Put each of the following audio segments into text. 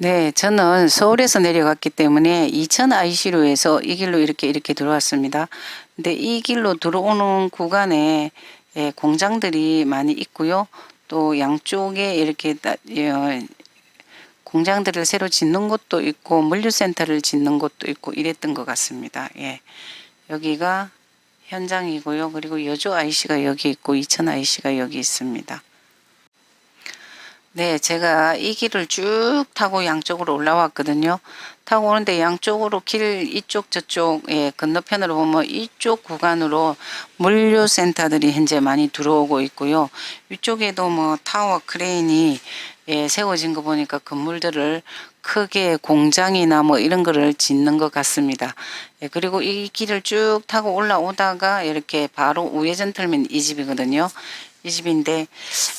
네, 저는 서울에서 내려갔기 때문에 이천 IC로에서 이 길로 이렇게 이렇게 들어왔습니다. 근데 이 길로 들어오는 구간에 예, 공장들이 많이 있고요. 또 양쪽에 이렇게 따- 어, 공장들을 새로 짓는 곳도 있고 물류센터를 짓는 곳도 있고 이랬던 것 같습니다. 예. 여기가 현장이고요. 그리고 여주 IC가 여기 있고 이천 IC가 여기 있습니다. 네, 제가 이 길을 쭉 타고 양쪽으로 올라왔거든요. 타고 오는데 양쪽으로 길 이쪽 저쪽 예, 건너편으로 보면 이쪽 구간으로 물류센터들이 현재 많이 들어오고 있고요. 이쪽에도 뭐 타워 크레인이 예, 세워진 거 보니까 건물들을 크게 공장이나 뭐 이런 거를 짓는 것 같습니다. 예, 그리고 이 길을 쭉 타고 올라오다가 이렇게 바로 우회전 틀면 이 집이거든요. 이 집인데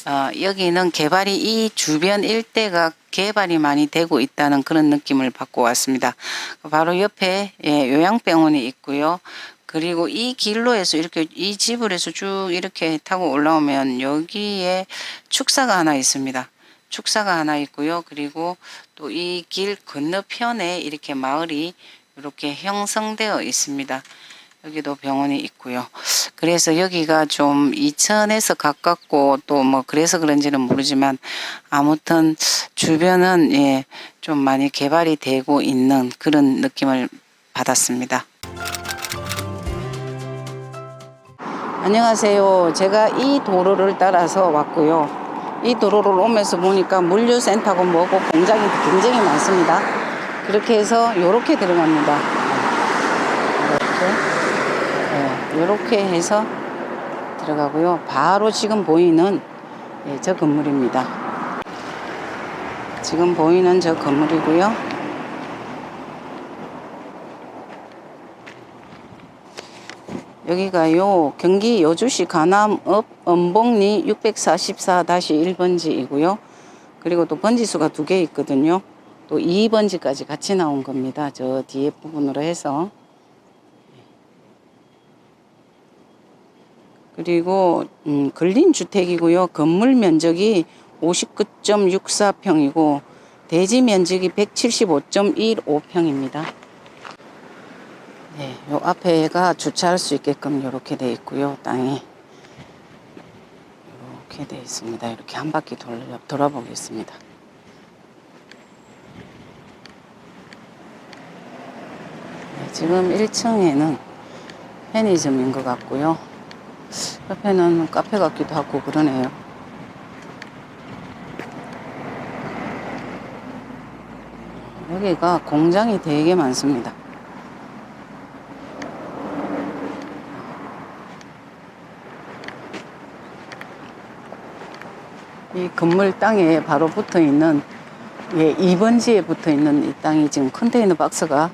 어, 여기는 개발이 이 주변 일대가 개발이 많이 되고 있다는 그런 느낌을 받고 왔습니다. 바로 옆에 예, 요양병원이 있고요. 그리고 이 길로 해서 이렇게 이 집을 해서 쭉 이렇게 타고 올라오면 여기에 축사가 하나 있습니다. 축사가 하나 있고요. 그리고 또 이 길 건너편에 이렇게 마을이 이렇게 형성되어 있습니다. 여기도 병원이 있고요. 그래서 여기가 좀 이천에서 가깝고 또 뭐 그래서 그런지는 모르지만 아무튼 주변은 예, 좀 많이 개발이 되고 있는 그런 느낌을 받았습니다. 안녕하세요. 제가 이 도로를 따라서 왔고요. 이 도로를 오면서 보니까 물류센터고 뭐고 공장이 굉장히 많습니다. 그렇게 해서 이렇게 들어갑니다. 이렇게. 이렇게 해서 들어가고요. 바로 지금 보이는 예, 저 건물입니다. 지금 보이는 저 건물이고요. 여기가요 경기 여주시 가남읍 은봉리 644-1번지이고요. 그리고 또 번지수가 두 개 있거든요. 또 2번지까지 같이 나온 겁니다. 저 뒤에 부분으로 해서. 그리고 음, 근린 주택이고요. 건물 면적이 59.64평이고 대지 면적이 175.15평입니다. 네, 요 앞에가 주차할 수 있게끔 이렇게 돼 있고요. 땅이 이렇게 돼 있습니다. 이렇게 한 바퀴 돌려 돌아보겠습니다. 네, 지금 1층에는 편의점인 것 같고요. 옆에는 카페 같기도 하고 그러네요. 여기가 공장이 되게 많습니다. 이 건물 땅에 바로 붙어 있는 예, 2번지에 붙어 있는 이 땅이 지금 컨테이너 박스가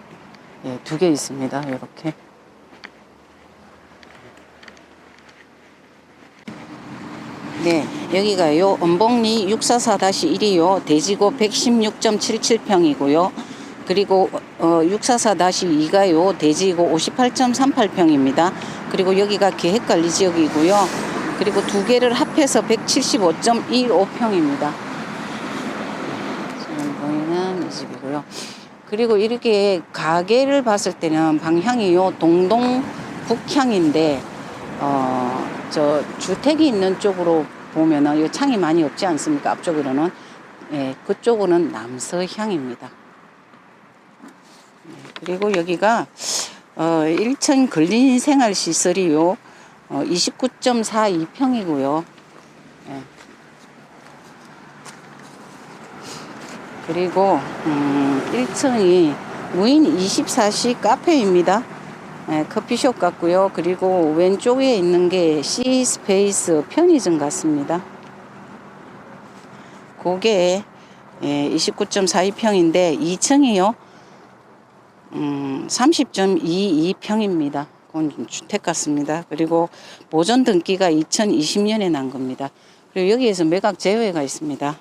예, 두 개 있습니다. 이렇게. 네, 여기가요. 은봉리 644-1이요. 대지고 116.77평이고요. 그리고 어, 644-2가요. 대지고 58.38평입니다. 그리고 여기가 계획관리 지역이고요. 그리고 두 개를 합해서 175.15평입니다. 지금 보이는 이 집이고요. 그리고 이렇게 가게를 봤을 때는 방향이요. 동동 북향인데 어, 저 주택이 있는 쪽으로 보면은 이 창이 많이 없지 않습니까? 앞쪽으로는 예, 그쪽은 남서향입니다. 예, 그리고 여기가 어, 1층 근린 생활 시설이요. 어, 29.42평이고요. 예. 그리고 음, 1층이 무인 24시 카페입니다. 예, 커피숍 같고요. 그리고 왼쪽에 있는 게 C 스페이스 편의점 같습니다. 그게 예, 29.42평인데 2층이요. 음, 30.22평입니다. 그건 주택 같습니다. 그리고 보존 등기가 2020년에 난 겁니다. 그리고 여기에서 매각 제외가 있습니다.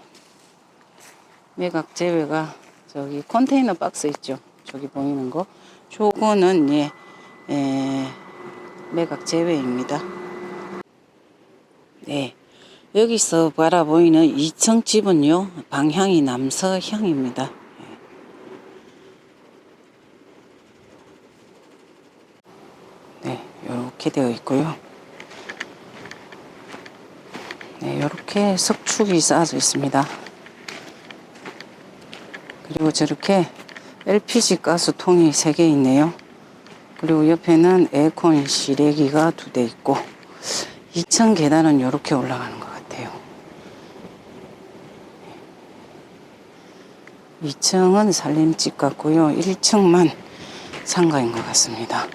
매각 제외가 저기 컨테이너 박스 있죠. 저기 보이는 거. 저거는 예, 예, 매각 제외입니다. 네, 여기서 바라보이는 2층 집은요, 방향이 남서향입니다. 네, 이렇게 되어 있고요. 네, 이렇게 석축이 쌓아져 있습니다. 그리고 저렇게 LPG 가스통이 3개 있네요. 그리고 옆에는 에어컨 실외기가 두 대 있고 2층 계단은 이렇게 올라가는 것 같아요. 2층은 살림집 같고요. 1층만 상가인 것 같습니다.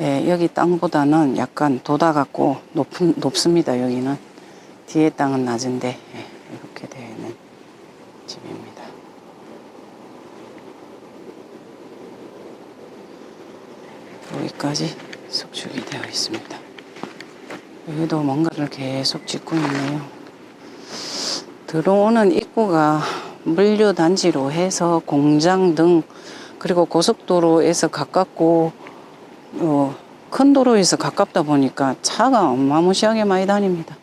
예, 여기 땅보다는 약간 돋아 갖고 높은, 높습니다. 여기는 뒤에 땅은 낮은데 예, 이렇게 되어 있는 집입니다. 여기까지 석축이 되어 있습니다. 여기도 뭔가를 계속 짓고 있네요. 들어오는 입구가 물류 단지로 해서 공장 등 그리고 고속도로에서 가깝고 어, 큰 도로에서 가깝다 보니까 차가 어마무시하게 많이 다닙니다.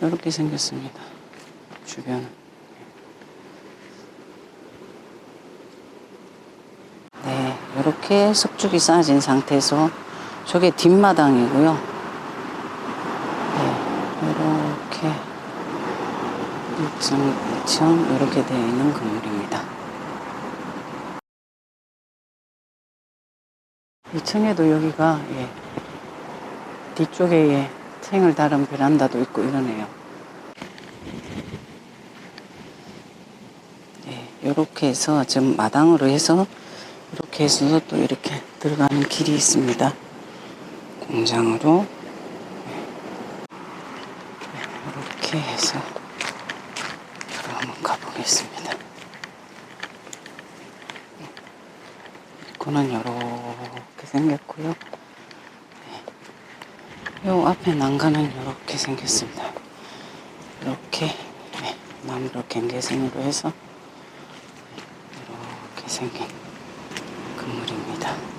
이렇게 생겼습니다. 주변. 네, 이렇게 석축이 쌓아진 상태에서 저게 뒷마당이고요. 네, 이렇게 1층, 2층 이렇게 되어 있는 건물입니다. 2층에도 여기가 예, 뒤쪽에 예, 탱을 달은 베란다도 있고 이러네요. 예, 이렇게 해서 지금 마당으로 해서 이렇게 해서 또 이렇게 들어가는 길이 있습니다. 공장으로 이렇게 해서 들어가면 가보겠습니다. 입구는 이렇게 생겼고요. 네. 요 앞에 난간은 이렇게 생겼습니다. 이렇게 네, 나무로 갱개생으로 해서 이렇게 생긴 건물입니다.